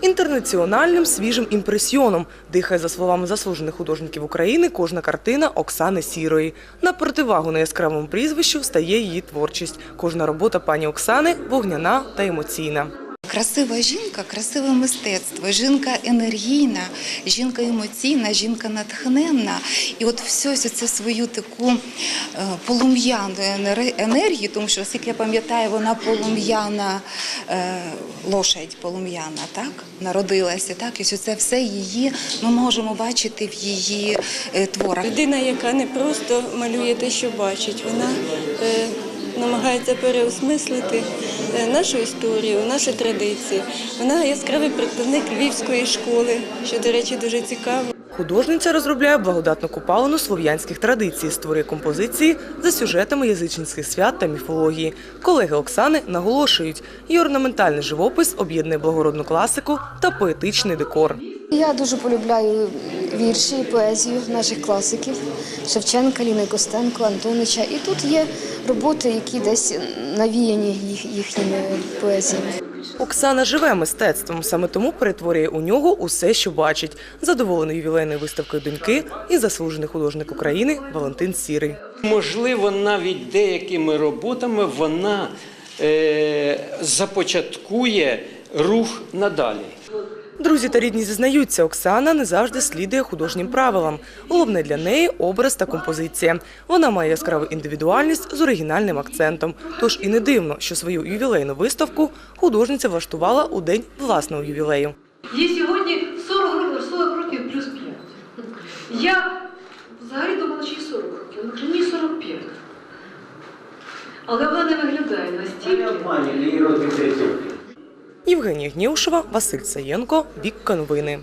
Інтернаціональним свіжим імпресіоном дихає, за словами заслужених художників України, кожна картина Оксани Сірої. На противагу неяскравому прізвищу стає її творчість. Кожна робота пані Оксани вогняна та емоційна. Красива жінка, красиве мистецтво, жінка енергійна, жінка емоційна, жінка натхненна. І от все це свою таку е, полум'яну енергію, тому що, оскільки я пам'ятаю, вона полум'яна е, лошадь, полум'яна, так, народилася, так, і це все її ми можемо бачити в її е, творах. Людина, яка не просто малює те, що бачить, вона намагається переосмислити нашу історію, наші традиції. Вона яскравий представник львівської школи, що, до речі, дуже цікаво. Художниця розробляє благодатну купалину слов'янських традицій, створює композиції за сюжетами язичницьких свят та міфології. Колеги Оксани наголошують, її орнаментальний живопис об'єднує благородну класику та поетичний декор. Я дуже полюбляю вірші і поезію наших класиків Шевченка, Ліни Костенко, Антонича. І тут є роботи, які десь навіяні їхніми поезіями. Оксана живе мистецтвом, саме тому перетворює у нього усе, що бачить. Задоволений ювілейною виставкою доньки і заслужений художник України Валентин Сірий. Можливо, навіть деякими роботами вона е, започаткує рух надалі. Друзі та рідні зізнаються, Оксана не завжди слідує художнім правилам. Головне для неї образ та композиція. Вона має яскраву індивідуальність з оригінальним акцентом. Тож і не дивно, що свою ювілейну виставку художниця влаштувала у день власного ювілею. Їй сьогодні 40 років, 40 років плюс 5. Я взагалі думала, що їй 40 років. Вона каже, ні, 45. Але вона не виглядає настільки. Євгенія Гнєушева, Василь Саєнко, Вікка Новини.